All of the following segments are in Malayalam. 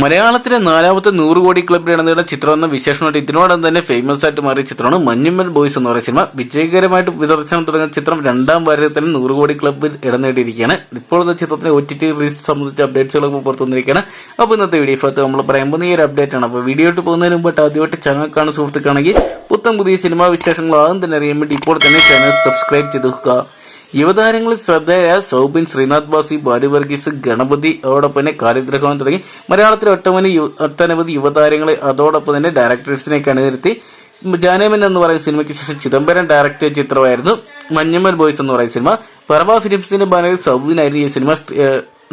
മലയാളത്തിലെ നാലാമത്തെ നൂറ് കോടി ക്ലബ് ഇടനീടുന്ന ചിത്രം എന്ന വിശേഷമായിട്ട് ഇതിനോടൊപ്പം തന്നെ ഫേമസ് ആയിട്ട് മാറിയ ചിത്രമാണ് മഞ്ഞുമ്മൽ ബോയ്സ് എന്ന് പറയുന്ന സിനിമ. വിജയകരമായിട്ട് വിതർശനം തുടങ്ങിയ ചിത്രം രണ്ടാം വാരത്തിൽ നൂറ് കോടി ക്ലബിൽ ഇടം നേടിയിരിക്കുകയാണ് ഇപ്പോഴത്തെ ചിത്രത്തിന്റെ ഒ ടി ടി റിലീസ് സംബന്ധിച്ച അപ്ഡേറ്റ്സുകളൊക്കെ പുറത്തു വന്നിരിക്കുകയാണ്. അപ്പോൾ ഇന്നത്തെ വീഡിയോ ഭാഗത്ത് നമ്മൾ പറയുമ്പോൾ ഈ ഒരു അപ്ഡേറ്റ് ആണ്. അപ്പോൾ വീഡിയോ പോകുന്നതിന് മുമ്പ് ആദ്യമായിട്ട് ചാനൽ കാണുന്ന സുഹൃത്തുക്കാണെങ്കിൽ പുത്തൻ പുതിയ സിനിമാ വിശേഷങ്ങൾ ആദ്യം തന്നെ അറിയാൻ വേണ്ടി ഇപ്പോൾ തന്നെ ചാനൽ സബ്സ്ക്രൈബ് ചെയ്തു വെക്കുക. യുവതാരങ്ങളിൽ ശ്രദ്ധേയ സൗബിൻ ശ്രീനാഥ് ബാസി ബാലു വർഗീസ് ഗണപതി അതോടൊപ്പം കാലിദ്രഹവൻ തുടങ്ങി മലയാളത്തിലെ ഒട്ടനവധി ഒട്ടനവധി യുവതാരങ്ങളെ അതോടൊപ്പം തന്നെ ഡയറക്ടേഴ്സിനെ അണിനിരത്തി. ജാനേമൻ എന്ന് പറയുന്ന സിനിമയ്ക്ക് ശേഷം ചിദംബരം ഡയറക്ട് ചെയ്ത ചിത്രമായിരുന്നു മഞ്ഞമ്മൽ ബോയ്സ് എന്ന് പറയുന്ന സിനിമ. പർവ ഫിലിംസിന്റെ ബാനറിൽ സൗബിനായിരുന്നു ഈ സിനിമ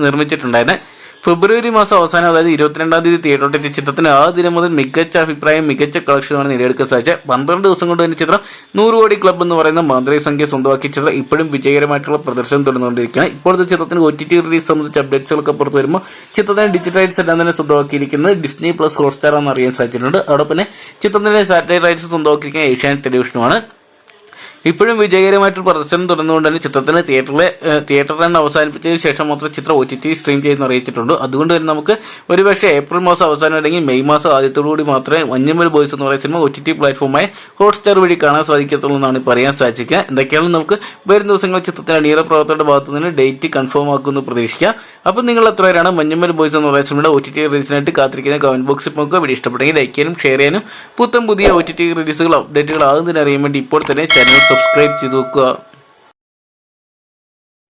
നിർമ്മിച്ചിട്ടുണ്ടായിരുന്നത് ഫെബ്രുവരി മാസം അവസാനം അതായത് ഇരുപത്തിരണ്ടാം തീയതി തിയേറ്ററിൽ എത്തിയ ചിത്രത്തിന് ആ ദിനം മുതൽ മികച്ച അഭിപ്രായം മികച്ച കളക്ഷനുമാണ് നേടിയെടുക്കാൻ സാധിച്ചത്. പന്ത്രണ്ട് ദിവസം കൊണ്ട് തന്നെ ചിത്രം നൂറ് കോടി ക്ലബ്ബ് എന്ന് പറയുന്ന മാന്ത്രിക സംഖ്യ സ്വന്തമാക്കിയ ചിത്രം ഇപ്പോഴും വിജയകരമായിട്ടുള്ള പ്രദർശനം തുടർന്നുകൊണ്ടിരിക്കുകയാണ്. ഇപ്പോഴത്തെ ചിത്രത്തിന് ഒ ടി ടി റിലീസ് സംബന്ധിച്ച അപ്ഡേറ്റ്സുകളൊക്കെ പുറത്തു വരുമ്പോൾ ചിത്രത്തിന് ഡിജിറ്റൽ റൈറ്റ്സ് എല്ലാം തന്നെ സ്വന്തമാക്കിയിരിക്കുന്നത്. ഡിസ്നി പ്ലസ് ഹോട്ട്സ്റ്റാർ എന്ന് അറിയാൻ സാധിച്ചിട്ടുണ്ട്. അതോടൊപ്പം തന്നെ ചിത്രത്തിന്റെ സാറ്റലൈറ്റ് റൈറ്റ്സ് സ്വന്തമാക്കിയിരിക്കുന്ന ഏഷ്യാനെറ്റ് ടെലിവിഷനുമാണ്. ഇപ്പോഴും വിജയകരമായിട്ട് പ്രദർശനം തുടർന്നുകൊണ്ട് തന്നെ ചിത്രത്തിന് തിയേറ്ററിലെ തിയേറ്റർ റൺ അവസാനിപ്പിച്ചതിന് ശേഷം മാത്രം ചിത്രം ഒ ടി ടി സ്ട്രീം ചെയ്യുന്ന അറിയിച്ചിട്ടുണ്ട്. അതുകൊണ്ട് തന്നെ നമുക്ക് ഒരുപക്ഷെ ഏപ്രിൽ മാസം അവസാനം അല്ലെങ്കിൽ മെയ് മാസം ആദ്യത്തോടുകൂടി മാത്രമേ മഞ്ഞമ്മൽ ബോയ്സ് എന്ന് പറയുന്ന സിനിമ ഒ ടി ടി പ്ലാറ്റ്ഫോമായ ഹോട്ട്സ്റ്റാർ വഴി കാണാൻ സാധിക്കത്തുള്ളൂ എന്നാണ് പറയാൻ സാധിക്കുക. എന്തൊക്കെയാണ് നമുക്ക് വരും ദിവസങ്ങളിൽ ചിത്രത്തിന് അണിയറ പ്രവർത്തകരുടെ ഭാഗത്തു നിന്ന് ഡേറ്റ് കൺഫേം ആക്കുമെന്ന് പ്രതീക്ഷിക്കുക അപ്പം നിങ്ങൾ എത്ര പേരാണ് മഞ്ഞമ്മൽ ബോയ്സ് എന്ന് പറയുന്ന സിനിമയുടെ ഒ ടി ടി റിലീസിനായിട്ട് കാത്തിരിക്കുന്ന കമന്റ് ബോക്സിൽ നോക്കുക. വീഡിയോ ഇഷ്ടപ്പെട്ടെങ്കിൽ ലൈക്ക് ചെയ്യാനും ഷെയർ ചെയ്യാനും. പുത്തൻ പുതിയ ഒ ടി ടി റിലീസുകൾ അപ്ഡേറ്റുകൾ ആകുന്നതിന് അറിയാൻ വേണ്ടി ഇപ്പോൾ തന്നെ ചാനൽ സബ്സ്ക്രൈബ് ചെയ്ത് നോക്കുക